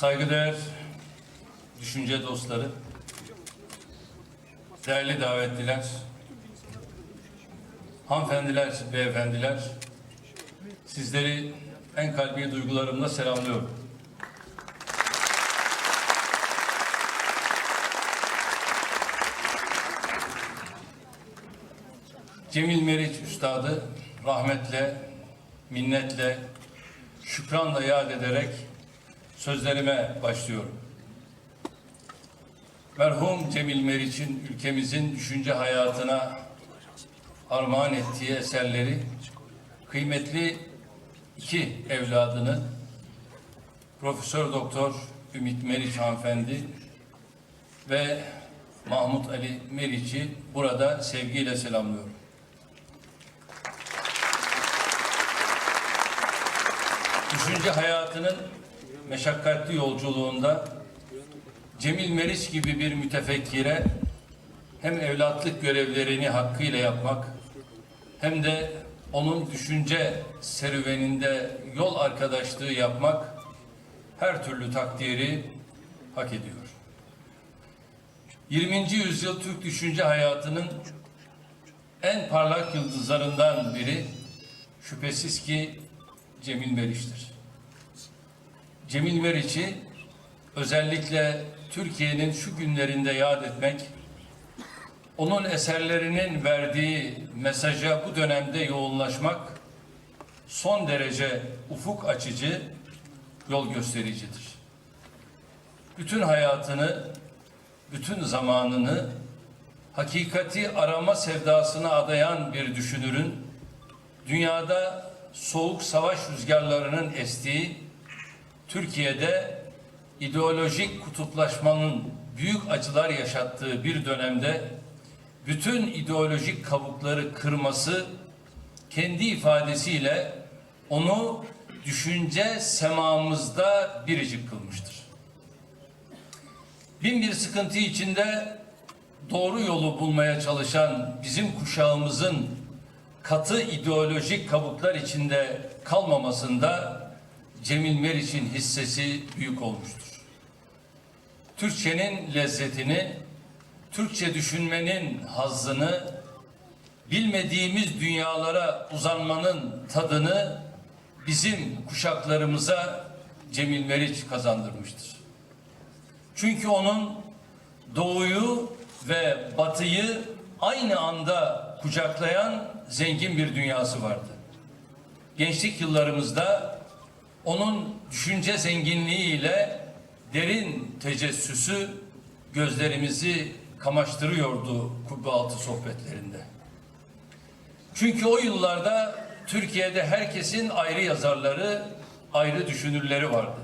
Saygıdeğer düşünce dostları, değerli davetliler, hanımefendiler, beyefendiler, sizleri en kalbi duygularımla selamlıyorum. Cemil Meriç Üstad'ı rahmetle, minnetle, şükranla yad ederek sözlerime başlıyorum. Merhum Cemil Meriç'in ülkemizin düşünce hayatına armağan ettiği eserleri kıymetli iki evladını Profesör Doktor Ümit Meriç hanımefendi ve Mahmut Ali Meriç'i burada sevgiyle selamlıyorum. Düşünce hayatının meşakkatli yolculuğunda Cemil Meriç gibi bir mütefekkire hem evlatlık görevlerini hakkıyla yapmak hem de onun düşünce serüveninde yol arkadaşlığı yapmak her türlü takdiri hak ediyor. 20. yüzyıl Türk düşünce hayatının en parlak yıldızlarından biri şüphesiz ki Cemil Meriç'tir. Cemil Meriç'i özellikle Türkiye'nin şu günlerinde yad etmek, onun eserlerinin verdiği mesaja bu dönemde yoğunlaşmak son derece ufuk açıcı, yol göstericidir. Bütün hayatını, bütün zamanını hakikati arama sevdasına adayan bir düşünürün dünyada soğuk savaş rüzgarlarının estiği Türkiye'de ideolojik kutuplaşmanın büyük acılar yaşattığı bir dönemde bütün ideolojik kabukları kırması kendi ifadesiyle onu düşünce semamızda biricik kılmıştır. Bin bir sıkıntı içinde doğru yolu bulmaya çalışan bizim kuşağımızın katı ideolojik kabuklar içinde kalmamasında Cemil Meriç'in hissesi büyük olmuştur. Türkçenin lezzetini, Türkçe düşünmenin hazzını, bilmediğimiz dünyalara uzanmanın tadını bizim kuşaklarımıza Cemil Meriç kazandırmıştır. Çünkü onun doğuyu ve batıyı aynı anda kucaklayan zengin bir dünyası vardı. Gençlik yıllarımızda onun düşünce zenginliğiyle derin tecessüsü gözlerimizi kamaştırıyordu kubbe altı sohbetlerinde. Çünkü o yıllarda Türkiye'de herkesin ayrı yazarları, ayrı düşünürleri vardı.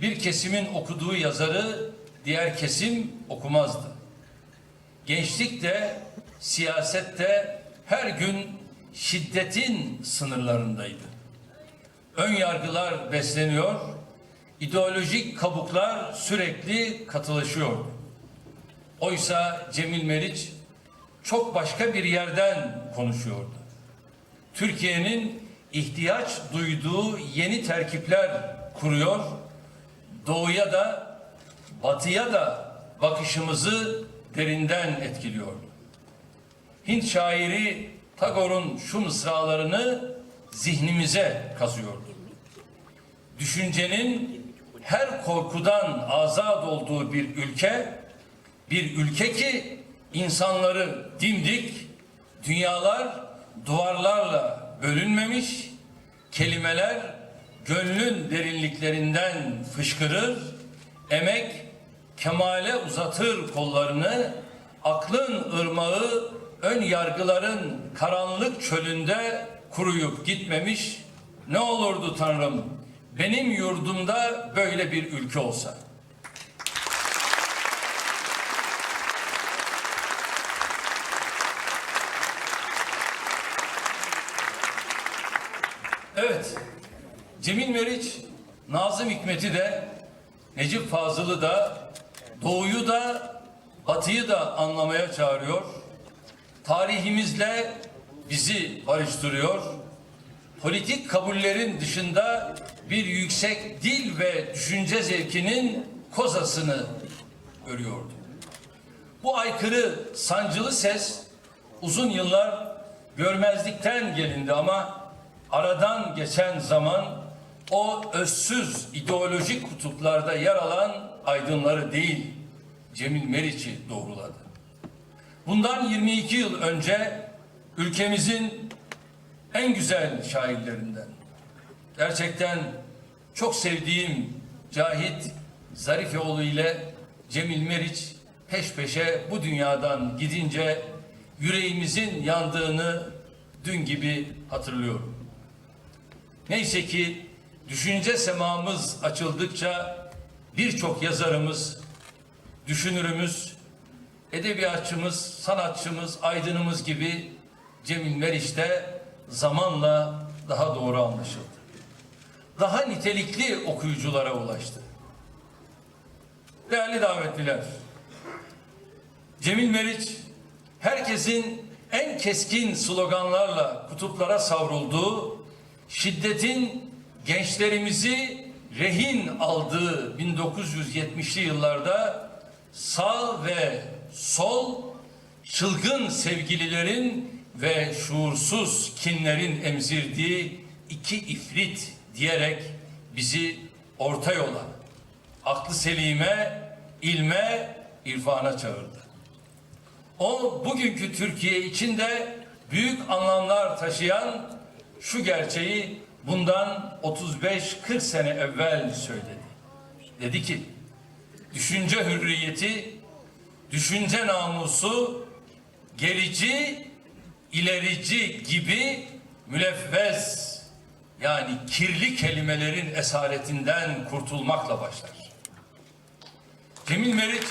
Bir kesimin okuduğu yazarı diğer kesim okumazdı. Gençlik de siyasette her gün şiddetin sınırlarındaydı. Ön yargılar besleniyor, ideolojik kabuklar sürekli katılaşıyordu. Oysa Cemil Meriç çok başka bir yerden konuşuyordu. Türkiye'nin ihtiyaç duyduğu yeni terkipler kuruyor, doğuya da batıya da bakışımızı derinden etkiliyordu. Hint şairi Tagore'un şu mısralarını zihnimize kazıyordu. Düşüncenin her korkudan azad olduğu bir ülke, bir ülke ki insanları dimdik, dünyalar duvarlarla bölünmemiş, kelimeler gönlün derinliklerinden fışkırır, emek kemale uzatır kollarını, aklın ırmağı ön yargıların karanlık çölünde kuruyup gitmemiş. Ne olurdu Tanrım benim yurdumda böyle bir ülke olsa. Evet, Cemil Meriç, Nazım Hikmet'i de, Necip Fazıl'ı da, Doğu'yu da, Batı'yı da anlamaya çağırıyor. Tarihimizle bizi barıştırıyor. Politik kabullerin dışında bir yüksek dil ve düşünce zevkinin kozasını örüyordu. Bu aykırı sancılı ses uzun yıllar görmezlikten gelindi ama aradan geçen zaman o özsüz ideolojik kutuplarda yer alan aydınları değil Cemil Meriç'i doğruladı. Bundan 22 yıl önce ülkemizin en güzel şairlerinden gerçekten çok sevdiğim Cahit Zarifeoğlu ile Cemil Meriç peş peşe bu dünyadan gidince yüreğimizin yandığını dün gibi hatırlıyorum. Neyse ki düşünce semamız açıldıkça birçok yazarımız, düşünürümüz, edebiyatçımız, sanatçımız, aydınımız gibi Cemil Meriç de zamanla daha doğru anlaşıldı. Daha nitelikli okuyuculara ulaştı. Değerli davetliler, Cemil Meriç herkesin en keskin sloganlarla kutuplara savrulduğu, şiddetin gençlerimizi rehin aldığı 1970'li yıllarda sağ ve sol çılgın sevgililerin ve şuursuz kinlerin emzirdiği iki ifrit diyerek bizi orta yola, aklı selime, ilme, irfana çağırdı. O bugünkü Türkiye içinde büyük anlamlar taşıyan şu gerçeği bundan 35-40 sene evvel söyledi. Dedi ki, düşünce hürriyeti, düşünce namusu, gerici, ilerici gibi mülevvez yani kirli kelimelerin esaretinden kurtulmakla başlar. Cemil Meriç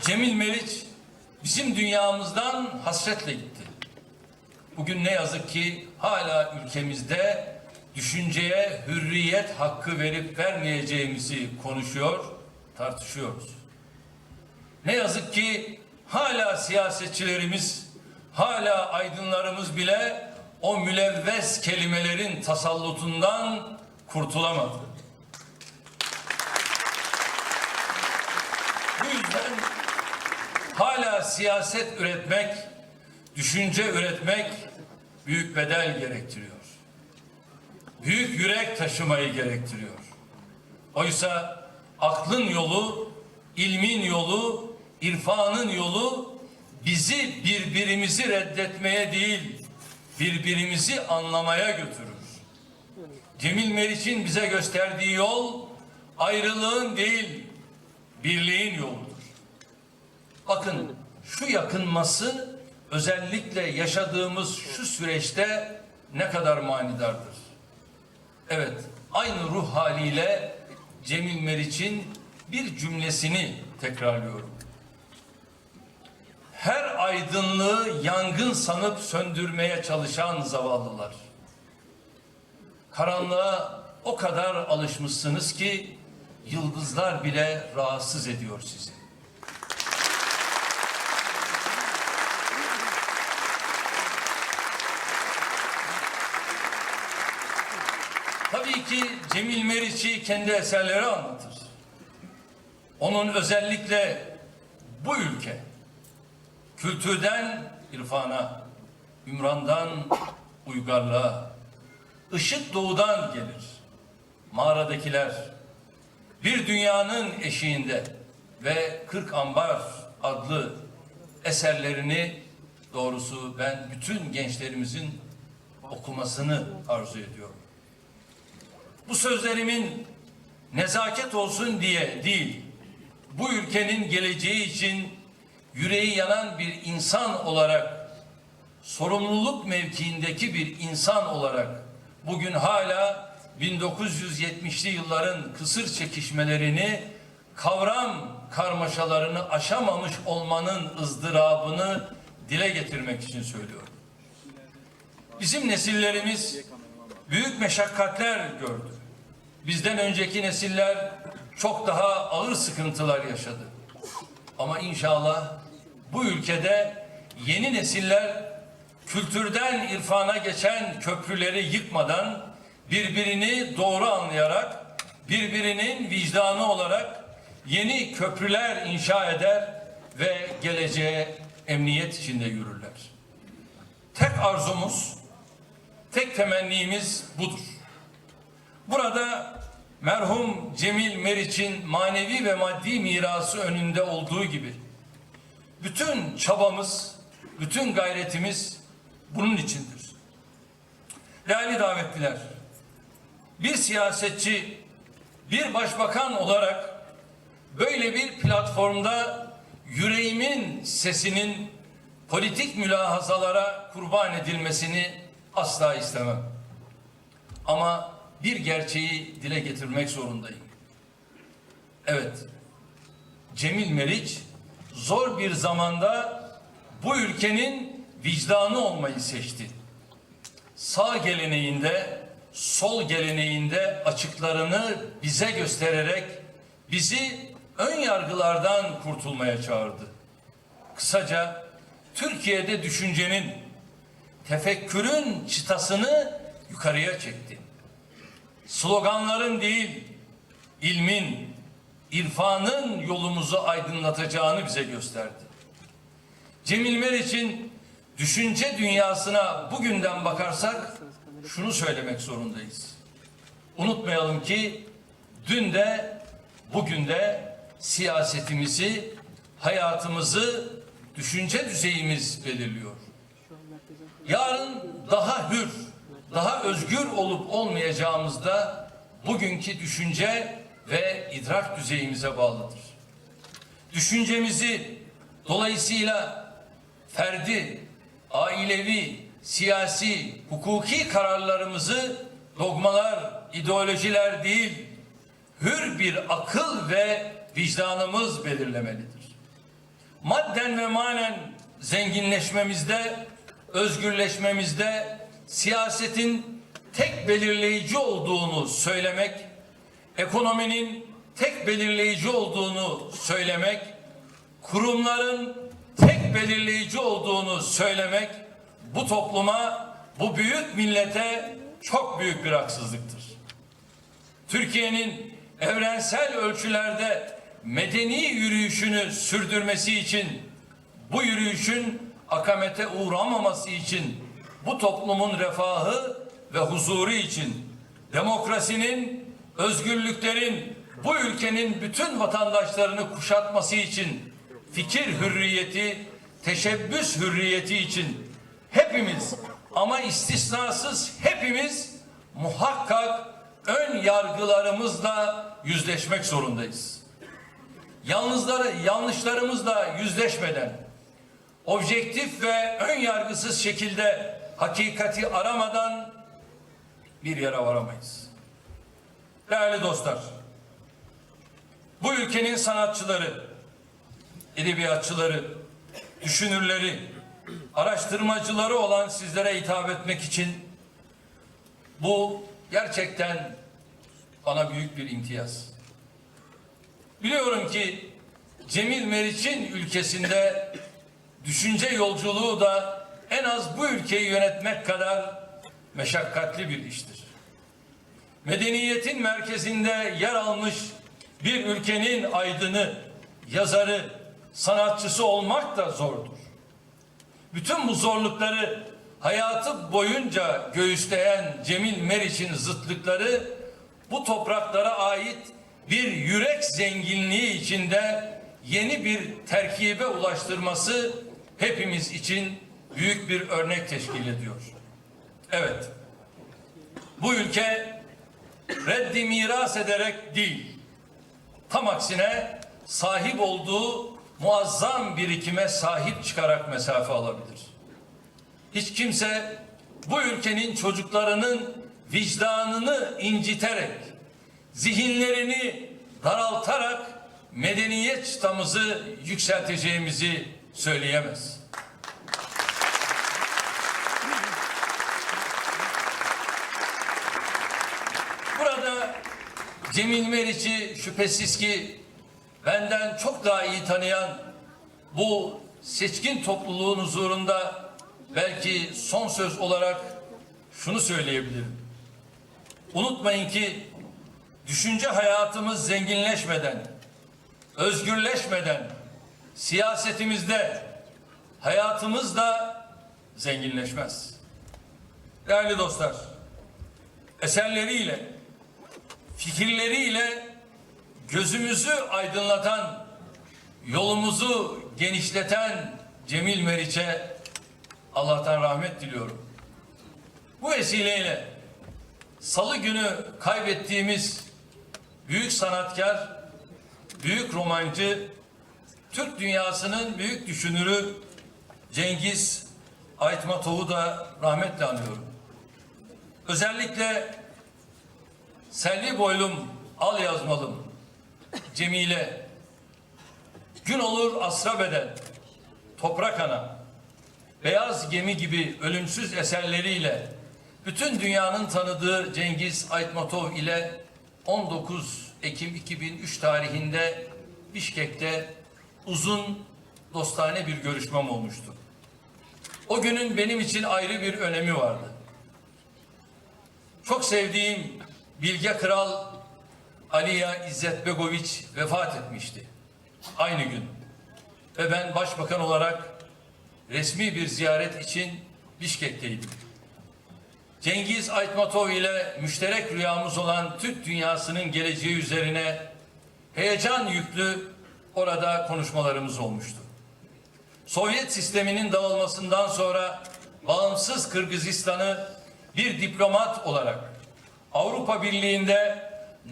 Cemil Meriç bizim dünyamızdan hasretle gitti. Bugün ne yazık ki hala ülkemizde düşünceye hürriyet hakkı verip vermeyeceğimizi konuşuyor, tartışıyoruz. Ne yazık ki hala siyasetçilerimiz, hala aydınlarımız bile o mülevves kelimelerin tasallutundan kurtulamadı. Bu yüzden hala siyaset üretmek, düşünce üretmek büyük bedel gerektiriyor. Büyük yürek taşımayı gerektiriyor. Oysa aklın yolu, ilmin yolu, irfanın yolu bizi birbirimizi reddetmeye değil, birbirimizi anlamaya götürür. Cemil Meriç'in bize gösterdiği yol ayrılığın değil, birliğin yoludur. Bakın şu yakınması özellikle yaşadığımız şu süreçte ne kadar manidardır. Evet, aynı ruh haliyle Cemil Meriç'in bir cümlesini tekrarlıyorum. Aydınlığı yangın sanıp söndürmeye çalışan zavallılar. Karanlığa o kadar alışmışsınız ki yıldızlar bile rahatsız ediyor sizi. Tabii ki Cemil Meriç'i kendi eserleri anlatır. Onun özellikle bu ülke kültürden irfana, ümrandan uygarlığa, ışık doğudan gelir. Mağaradakiler bir dünyanın eşiğinde ve Kırk Ambar adlı eserlerini doğrusu ben bütün gençlerimizin okumasını arzu ediyorum. Bu sözlerimin nezaket olsun diye değil, bu ülkenin geleceği için yüreği yanan bir insan olarak, sorumluluk mevkiindeki bir insan olarak bugün hala 1970'li yılların kısır çekişmelerini, kavram karmaşalarını aşamamış olmanın ızdırabını dile getirmek için söylüyorum. Bizim nesillerimiz büyük meşakkatler gördü. Bizden önceki nesiller çok daha ağır sıkıntılar yaşadı. Ama inşallah bu ülkede yeni nesiller kültürden irfana geçen köprüleri yıkmadan birbirini doğru anlayarak birbirinin vicdanı olarak yeni köprüler inşa eder ve geleceğe emniyet içinde yürürler. Tek arzumuz, tek temennimiz budur. Burada merhum Cemil Meriç'in manevi ve maddi mirası önünde olduğu gibi bütün çabamız, bütün gayretimiz bunun içindir. Değerli davetliler, bir siyasetçi, bir başbakan olarak böyle bir platformda yüreğimin sesinin politik mülahazalara kurban edilmesini asla istemem. Ama bir gerçeği dile getirmek zorundayım. Evet, Cemil Meriç zor bir zamanda bu ülkenin vicdanı olmayı seçti. Sağ geleneğinde, sol geleneğinde açıklarını bize göstererek bizi ön yargılardan kurtulmaya çağırdı. Kısaca Türkiye'de düşüncenin, tefekkürün çıtasını yukarıya çekti. Sloganların değil, ilmin, irfanın yolumuzu aydınlatacağını bize gösterdi. Cemil Meriç'in düşünce dünyasına bugünden bakarsak şunu söylemek zorundayız. Unutmayalım ki dün de bugün de siyasetimizi, hayatımızı, düşünce düzeyimiz belirliyor. Yarın daha hür, daha özgür olup olmayacağımızda bugünkü düşünce ve idrak düzeyimize bağlıdır. Düşüncemizi dolayısıyla ferdi, ailevi, siyasi, hukuki kararlarımızı dogmalar, ideolojiler değil, hür bir akıl ve vicdanımız belirlemelidir. Madden ve manen zenginleşmemizde, özgürleşmemizde siyasetin tek belirleyici olduğunu söylemek, ekonominin tek belirleyici olduğunu söylemek, kurumların tek belirleyici olduğunu söylemek bu topluma, bu büyük millete çok büyük bir haksızlıktır. Türkiye'nin evrensel ölçülerde medeni yürüyüşünü sürdürmesi için bu yürüyüşün akamete uğramaması için bu toplumun refahı ve huzuru için demokrasinin, özgürlüklerin bu ülkenin bütün vatandaşlarını kuşatması için fikir hürriyeti, teşebbüs hürriyeti için hepimiz ama istisnasız hepimiz muhakkak ön yargılarımızla yüzleşmek zorundayız. Yalnızları, yanlışlarımızla yüzleşmeden objektif ve ön yargısız şekilde hakikati aramadan bir yere varamayız. Değerli dostlar, bu ülkenin sanatçıları, edebiyatçıları, düşünürleri, araştırmacıları olan sizlere hitap etmek için bu gerçekten bana büyük bir imtiyaz. Biliyorum ki Cemil Meriç'in ülkesinde düşünce yolculuğu da en az bu ülkeyi yönetmek kadar meşakkatli bir iştir. Medeniyetin merkezinde yer almış bir ülkenin aydını, yazarı, sanatçısı olmak da zordur. Bütün bu zorlukları hayatı boyunca göğüsleyen Cemil Meriç'in zıtlıkları bu topraklara ait bir yürek zenginliği içinde yeni bir terkibe ulaştırması hepimiz için büyük bir örnek teşkil ediyor. Evet, bu ülke reddi miras ederek değil, tam aksine sahip olduğu muazzam birikime sahip çıkarak mesafe alabilir. Hiç kimse bu ülkenin çocuklarının vicdanını inciterek, zihinlerini daraltarak medeniyet çıtamızı yükselteceğimizi söyleyemez. Burada Cemil Meriç'i şüphesiz ki benden çok daha iyi tanıyan bu seçkin topluluğun huzurunda belki son söz olarak şunu söyleyebilirim. Unutmayın ki düşünce hayatımız zenginleşmeden, özgürleşmeden siyasetimizde hayatımız da zenginleşmez. Değerli dostlar, eserleriyle, fikirleriyle gözümüzü aydınlatan, yolumuzu genişleten Cemil Meriç'e Allah'tan rahmet diliyorum. Bu vesileyle salı günü kaybettiğimiz büyük sanatkar, büyük romancı, Türk dünyasının büyük düşünürü Cengiz Aytmatov'u da rahmetle anıyorum. Özellikle Selvi Boylum, Al Yazmalım, Cemile, Gün olur asra beden, Toprak Ana, Beyaz Gemi gibi ölümsüz eserleriyle bütün dünyanın tanıdığı Cengiz Aytmatov ile 19 Ekim 2003 tarihinde Bişkek'te uzun dostane bir görüşmem olmuştu. O günün benim için ayrı bir önemi vardı. Çok sevdiğim Bilge Kral Aliya İzzet Begoviç vefat etmişti. Aynı gün. Ve ben başbakan olarak resmi bir ziyaret için Bişkek'teydim. Cengiz Aytmatov ile müşterek rüyamız olan Türk dünyasının geleceği üzerine heyecan yüklü orada konuşmalarımız olmuştu. Sovyet sisteminin dağılmasından sonra bağımsız Kırgızistan'ı bir diplomat olarak Avrupa Birliği'nde,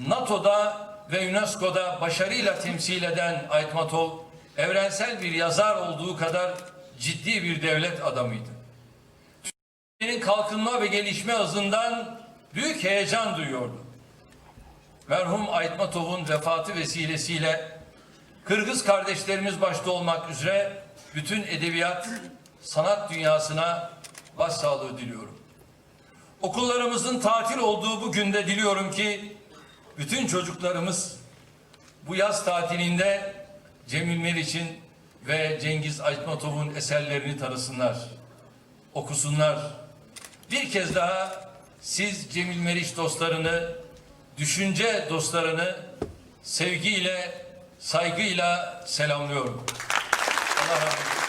NATO'da ve UNESCO'da başarıyla temsil eden Aytmatov, evrensel bir yazar olduğu kadar ciddi bir devlet adamıydı. Türkiye'nin kalkınma ve gelişme hızından büyük heyecan duyuyordu. Merhum Aytmatov'un vefatı vesilesiyle Kırgız kardeşlerimiz başta olmak üzere bütün edebiyat, sanat dünyasına başsağlığı diliyorum. Okullarımızın tatil olduğu bu günde diliyorum ki bütün çocuklarımız bu yaz tatilinde Cemil Meriç'in ve Cengiz Aytmatov'un eserlerini tanısınlar, okusunlar. Bir kez daha siz Cemil Meriç dostlarını, düşünce dostlarını sevgiyle, saygıyla selamlıyorum. Allah razı olsun.